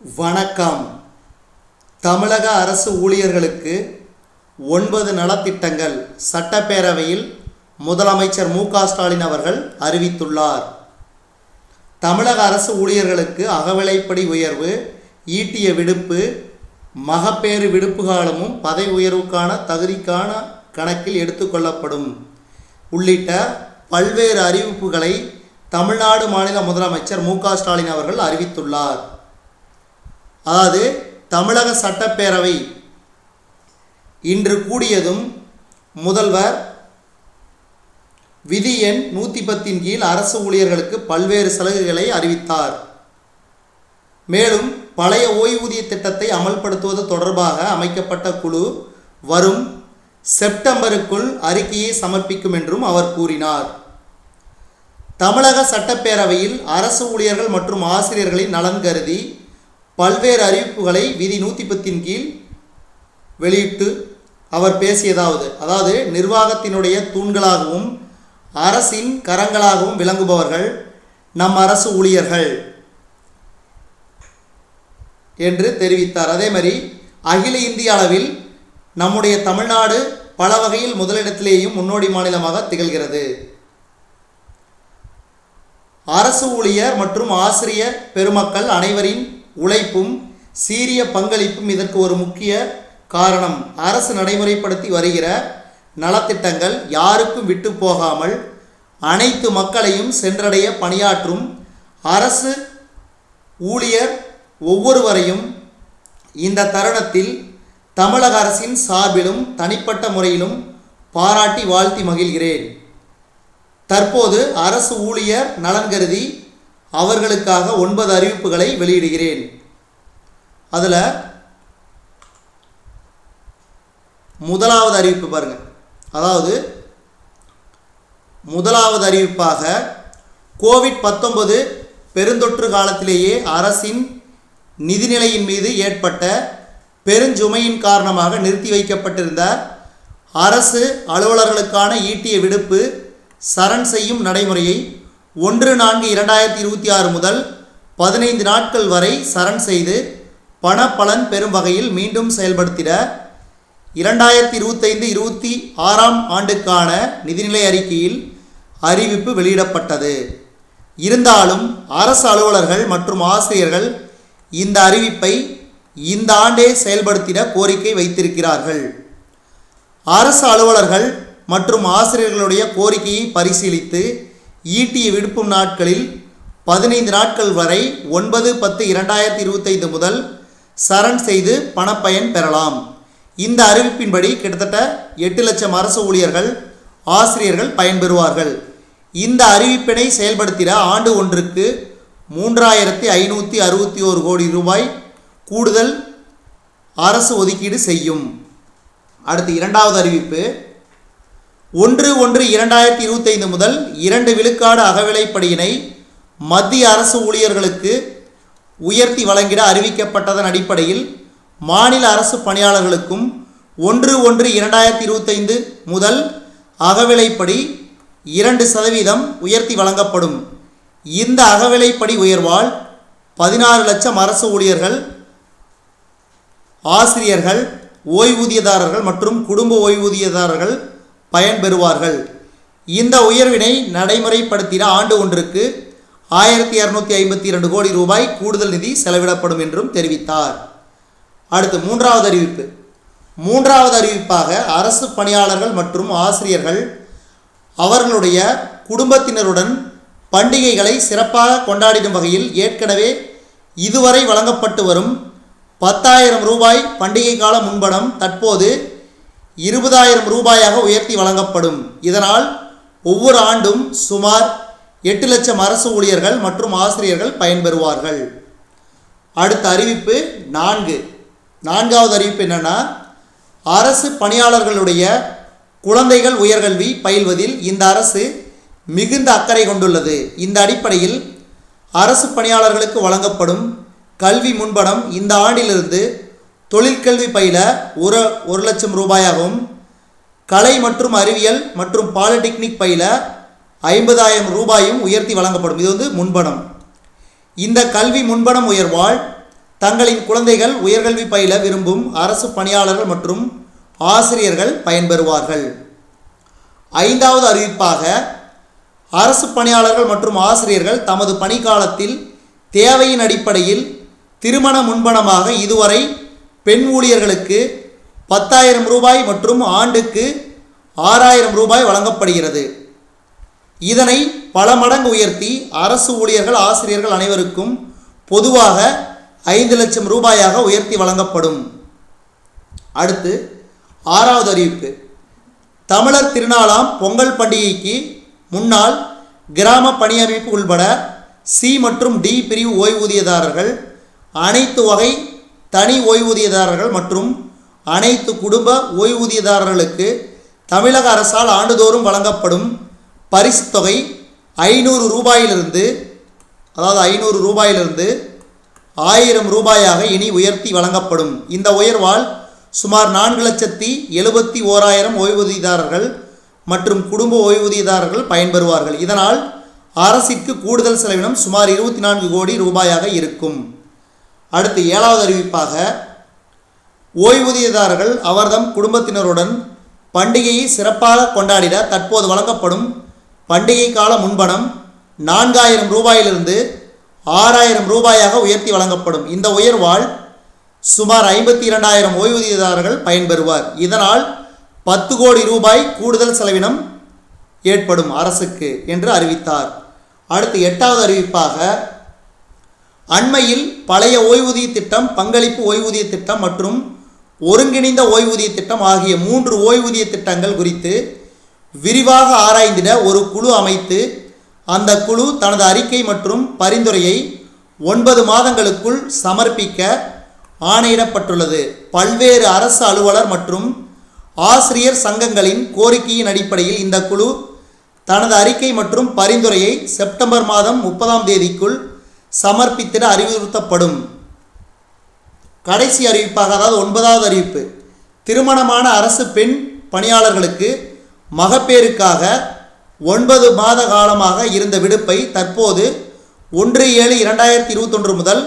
வணக்கம். தமிழக அரசு ஊழியர்களுக்கு ஒன்பது நலத்திட்டங்கள் சட்டப்பேரவையில் முதலமைச்சர் மு ஸ்டாலின் அவர்கள் அறிவித்துள்ளார். தமிழக அரசு ஊழியர்களுக்கு அகவிலைப்படி உயர்வு ஈட்டிய விடுப்பு மகப்பேறு விடுப்பு காலமும் பதவி உயர்வுக்கான தகுதிக்கான கணக்கில் எடுத்துக்கொள்ளப்படும் உள்ளிட்ட பல்வேறு அறிவிப்புகளை தமிழ்நாடு மாநில முதலமைச்சர் மு ஸ்டாலின் அவர்கள் அறிவித்துள்ளார். அதாவது தமிழக சட்டப்பேரவை. இன்று கூடியதும் முதல்வர் விதி எண் நூற்றி பத்தின் கீழ் அரசு ஊழியர்களுக்கு பல்வேறு சலுகைகளை அறிவித்தார். மேலும் பழைய ஓய்வூதிய திட்டத்தை அமல்படுத்துவது தொடர்பாக அமைக்கப்பட்ட குழு வரும் செப்டம்பருக்குள் அறிக்கையை சமர்ப்பிக்கும் என்றும் அவர் கூறினார். தமிழக சட்டப்பேரவையில் அரசு ஊழியர்கள் மற்றும் ஆசிரியர்களின் நலன் கருதி பல்வேறு அறிவிப்புகளை விதி நூற்றி பத்தின் கீழ் வெளியிட்டு அவர் பேசியதாவது அதாவது நிர்வாகத்தினுடைய தூண்களாகவும் அரசின் கரங்களாகவும் விளங்குபவர்கள் நம் அரசு ஊழியர்கள் என்று தெரிவித்தார். அதே மாதிரி அகில இந்திய அளவில் நம்முடைய தமிழ்நாடு பல வகையில் முதலிடத்திலேயும் முன்னோடி மாநிலமாக திகழ்கிறது. அரசு ஊழியர் மற்றும் ஆசிரிய பெருமக்கள் அனைவரின் உழைப்பும் சீரிய பங்களிப்பும் இதற்கு ஒரு முக்கிய காரணம். அரசு நடைமுறைப்படுத்தி வருகிற நலத்திட்டங்கள் யாருக்கும் விட்டு போகாமல் அனைத்து மக்களையும் சென்றடைய பணியாற்றும் அரசு ஊழியர் ஒவ்வொருவரையும் இந்த தருணத்தில் தமிழக அரசின் சார்பிலும் தனிப்பட்ட முறையிலும் பாராட்டி வாழ்த்தி மகிழ்கிறேன். தற்போது அரசு ஊழியர் நலன் கருதி அவர்களுக்காக ஒன்பது அறிவிப்புகளை வெளியிடுகிறேன். அதில் முதலாவது அறிவிப்பு பாருங்கள் அதாவது முதலாவது அறிவிப்பாக கோவிட் பத்தொன்பது பெருந்தொற்று காலத்திலேயே அரசின் நிதிநிலையின் மீது ஏற்பட்ட பெருஞ்சுமையின் காரணமாக நிறுத்தி வைக்கப்பட்டிருந்த அரசு அலுவலர்களுக்கான ஈட்டிய விடுப்பு சரண் செய்யும் நடைமுறையை ஒன்று நான்கு இரண்டாயிரத்தி இருபத்தி ஆறு முதல் பதினைந்து நாட்கள் வரை சரண் செய்து பண பலன் பெறும் வகையில் மீண்டும் செயல்படுத்திட இரண்டாயிரத்தி இருபத்தைந்து இருபத்தி ஆறாம் ஆண்டுக்கான நிதிநிலை அறிக்கையில் அறிவிப்பு வெளியிடப்பட்டது. இருந்தாலும் அரசு அலுவலர்கள் மற்றும் ஆசிரியர்கள் இந்த அறிவிப்பை இந்த ஆண்டே செயல்படுத்திட கோரிக்கை வைத்திருக்கிறார்கள். அரசு அலுவலர்கள் மற்றும் ஆசிரியர்களுடைய கோரிக்கையை பரிசீலித்து ஈட்டிய விடுப்பும் நாட்களில் பதினைந்து நாட்கள் வரை ஒன்பது பத்து இரண்டாயிரத்தி இருபத்தைந்து முதல் சரண் செய்து பணப்பயன் பெறலாம். இந்த அறிவிப்பின்படி கிட்டத்தட்ட எட்டு லட்சம் அரசு ஊழியர்கள் ஆசிரியர்கள் பயன்பெறுவார்கள். இந்த அறிவிப்பினை செயல்படுத்திட ஆண்டு ஒன்றுக்கு மூன்றாயிரத்தி ஐநூற்றி அறுபத்தி ஓரு கோடி ரூபாய் கூடுதல் அரசு ஒதுக்கீடு செய்யும். அடுத்து இரண்டாவது அறிவிப்பு ஒன்று ஒன்று இரண்டாயிரத்தி இருபத்தைந்து முதல் இரண்டு விழுக்காடு அகவிலைப்படியினை மத்திய அரசு ஊழியர்களுக்கு உயர்த்தி வழங்கிட அறிவிக்கப்பட்டதன் அடிப்படையில் மாநில அரசு பணியாளர்களுக்கும் ஒன்று ஒன்று இரண்டாயிரத்தி இருபத்தைந்து முதல் அகவிலைப்படி இரண்டு சதவீதம் உயர்த்தி வழங்கப்படும். இந்த அகவிலைப்படி உயர்வால் பதினாறு லட்சம் அரசு ஊழியர்கள் ஆசிரியர்கள் ஓய்வூதியதாரர்கள் மற்றும் குடும்ப ஓய்வூதியதாரர்கள் பயன்பெறுவார்கள். இந்த உயர்வினை நடைமுறைப்படுத்தின ஆண்டு ஒன்றுக்கு ஆயிரத்தி இரநூத்தி ஐம்பத்தி இரண்டு கோடி ரூபாய் கூடுதல் நிதி செலவிடப்படும் என்றும் தெரிவித்தார். அடுத்து மூன்றாவது அறிவிப்பு. மூன்றாவது அறிவிப்பாக அரசு பணியாளர்கள் மற்றும் ஆசிரியர்கள் அவர்களுடைய குடும்பத்தினருடன் பண்டிகைகளை சிறப்பாக கொண்டாடிடும் வகையில் ஏற்கனவே இதுவரை வழங்கப்பட்டு வரும் பத்தாயிரம் ரூபாய் பண்டிகை கால முன்பணம் தற்போது இருபதாயிரம் ரூபாயாக உயர்த்தி வழங்கப்படும். இதனால் ஒவ்வொரு ஆண்டும் சுமார் எட்டு லட்சம் அரசு ஊழியர்கள் மற்றும் ஆசிரியர்கள் பயன்பெறுவார்கள். அடுத்த அறிவிப்பு நான்கு. நான்காவது அறிவிப்பு என்னென்னா அரசு பணியாளர்களுடைய குழந்தைகள் உயர்கல்வி பயில்வதில் இந்த அரசு மிகுந்த அக்கறை கொண்டுள்ளது. இந்த அடிப்படையில் அரசு பணியாளர்களுக்கு வழங்கப்படும் கல்வி முன்பணம் இந்த ஆண்டிலிருந்து தொழிற்கல்வி பயில ஒரு ஒரு லட்சம் ரூபாயாகவும் கலை மற்றும் அறிவியல் மற்றும் பாலிடெக்னிக் பயில ஐம்பதாயிரம் ரூபாயும் உயர்த்தி வழங்கப்படும். இது வந்து முன்பணம். இந்த கல்வி முன்பணம் உயர்வால் தங்களின் குழந்தைகள் உயர்கல்வி பயில விரும்பும் அரசு பணியாளர்கள் மற்றும் ஆசிரியர்கள் பயன்பெறுவார்கள். ஐந்தாவது அறிவிப்பாக அரசு பணியாளர்கள் மற்றும் ஆசிரியர்கள் தமது பணிக்காலத்தில் தேவையின் அடிப்படையில் திருமண முன்பணமாக இதுவரை பெண் ஊழியர்களுக்கு பத்தாயிரம் ரூபாய் மற்றும் ஆண்டுக்கு ஆறாயிரம் ரூபாய் வழங்கப்படுகிறது. இதனை பல மடங்கு உயர்த்தி அரசு ஊழியர்கள் ஆசிரியர்கள் அனைவருக்கும் பொதுவாக ஐந்து லட்சம் ரூபாயாக உயர்த்தி வழங்கப்படும். அடுத்து ஆறாவது அறிவிப்பு. தமிழர் திருநாளாம் பொங்கல் பண்டிகைக்கு முன்னால் கிராம பணியமைப்பு உள்பட சி மற்றும் டி பிரிவு ஓய்வூதியதாரர்கள் அனைத்து வகை தனி ஓய்வூதியதாரர்கள் மற்றும் அனைத்து குடும்ப ஓய்வூதியதாரர்களுக்கு தமிழக அரசால் ஆண்டுதோறும் வழங்கப்படும் பரிசு தொகை ஐநூறு ரூபாயிலிருந்து அதாவது ஐநூறு ரூபாயிலிருந்து ஆயிரம் ரூபாயாக இனி உயர்த்தி வழங்கப்படும். இந்த உயர்வால் சுமார் நான்கு லட்சத்தி எழுபத்தி ஓராயிரம் ஓய்வூதியதாரர்கள் மற்றும் குடும்ப ஓய்வூதியதாரர்கள் பயன்பெறுவார்கள். இதனால் அரசிற்கு கூடுதல் செலவினம் சுமார் இருபத்தி நான்கு கோடி ரூபாயாக இருக்கும். அடுத்து ஏழாவது அறிவிப்பாக ஓய்வூதியதாரர்கள் அவர்தம் குடும்பத்தினருடன் பண்டிகையை சிறப்பாக கொண்டாடிட தற்போது வழங்கப்படும் பண்டிகை கால முன்பணம் நான்காயிரம் ரூபாயிலிருந்து ஆறாயிரம் ரூபாயாக உயர்த்தி வழங்கப்படும். இந்த உயர்வால் சுமார் ஐம்பத்தி இரண்டாயிரம் ஓய்வூதியதாரர்கள் பயன்பெறுவார். இதனால் பத்து கோடி ரூபாய் கூடுதல் செலவினம் ஏற்படும் அரசுக்கு என்று அறிவித்தார். அடுத்து எட்டாவது அறிவிப்பாக அண்மையில் பழைய ஓய்வூதிய திட்டம் பங்களிப்பு ஓய்வூதிய திட்டம் மற்றும் ஒருங்கிணைந்த ஓய்வூதிய திட்டம் ஆகிய மூன்று ஓய்வூதிய திட்டங்கள் குறித்து விரிவாக ஆராய்ந்திட ஒரு குழு அமைத்து அந்த குழு தனது அறிக்கை மற்றும் பரிந்துரையை ஒன்பது மாதங்களுக்குள் சமர்ப்பிக்க ஆணையிடப்பட்டுள்ளது. பல்வேறு அரசு அலுவலர் மற்றும் ஆசிரியர் சங்கங்களின் கோரிக்கையின் அடிப்படையில் இந்த குழு தனது அறிக்கை மற்றும் பரிந்துரையை செப்டம்பர் மாதம் முப்பதாம் தேதிக்குள் சமர்ப்பித்திட அறிவுறுத்தப்படும். கடைசி அறிவிப்பாக அதாவது ஒன்பதாவது அறிவிப்பு. திருமணமான அரசு பெண் பணியாளர்களுக்கு மகப்பேறுக்காக ஒன்பது மாத காலமாக இருந்த விடுப்பை தற்போது ஒன்று ஏழு இரண்டாயிரத்தி இருபத்தொன்று முதல்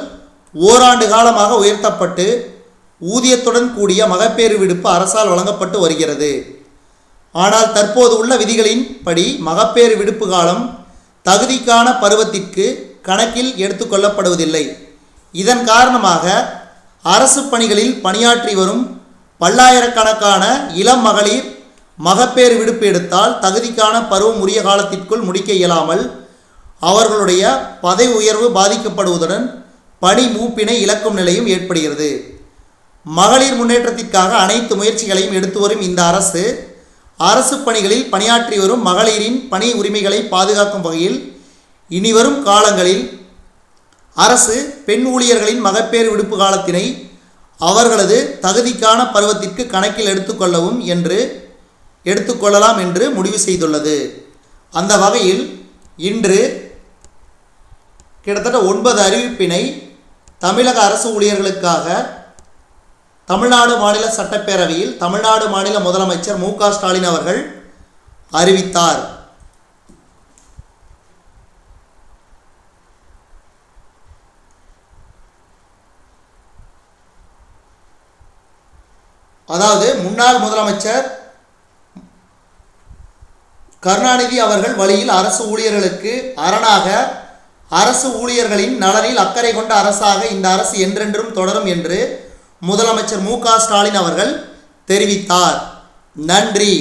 ஓராண்டு காலமாக உயர்த்தப்பட்டு ஊதியத்துடன் கூடிய மகப்பேறு விடுப்பு அரசால் வழங்கப்பட்டு வருகிறது. ஆனால் தற்போது உள்ள விதிகளின்படி மகப்பேறு விடுப்பு காலம் தகுதிக்கான பருவத்திற்கு கணக்கில் எடுத்துக்கொள்ளப்படுவதில்லை. இதன் காரணமாக அரசு பணிகளில் பணியாற்றி வரும் பல்லாயிரக்கணக்கான இளம் மகளிர் மகப்பேறு விடுப்பு எடுத்தால் தகுதிக்கான பருவம் உரிய காலத்திற்குள் முடிக்க இயலாமல் அவர்களுடைய பதவி உயர்வு பாதிக்கப்படுவதுடன் பணி மூப்பினை இழக்கும் நிலையும் ஏற்படுகிறது. மகளிர் முன்னேற்றத்திற்காக அனைத்து முயற்சிகளையும் எடுத்து வரும் இந்த அரசு அரசு பணிகளில் பணியாற்றி வரும் மகளிரின் பணி உரிமைகளை பாதுகாக்கும் வகையில் இனிவரும் காலங்களில் அரசு பெண் ஊழியர்களின் மகப்பேறு விடுப்பு காலத்தினை அவர்களது தகுதிக்கான பருவத்திற்கு கணக்கில் எடுத்துக்கொள்ளவும் என்று எடுத்துக்கொள்ளலாம் என்று முடிவு செய்துள்ளது. அந்த வகையில் இன்று கிட்டத்தட்ட ஒன்பது அறிவிப்பினை தமிழக அரசு ஊழியர்களுக்காக தமிழ்நாடு மாநில சட்டப்பேரவையில் தமிழ்நாடு மாநில முதலமைச்சர் மு க ஸ்டாலின் அவர்கள் அறிவித்தார். அதாவது முன்னாள் முதலமைச்சர் கருணாநிதி அவர்கள் வழியில் அரசு ஊழியர்களுக்கு அரணாக அரசு ஊழியர்களின் நலனில் அக்கறை கொண்ட அரசாக இந்த அரசு என்றென்றும் தொடரும் என்று முதலமைச்சர் மு க ஸ்டாலின் அவர்கள் தெரிவித்தார். நன்றி.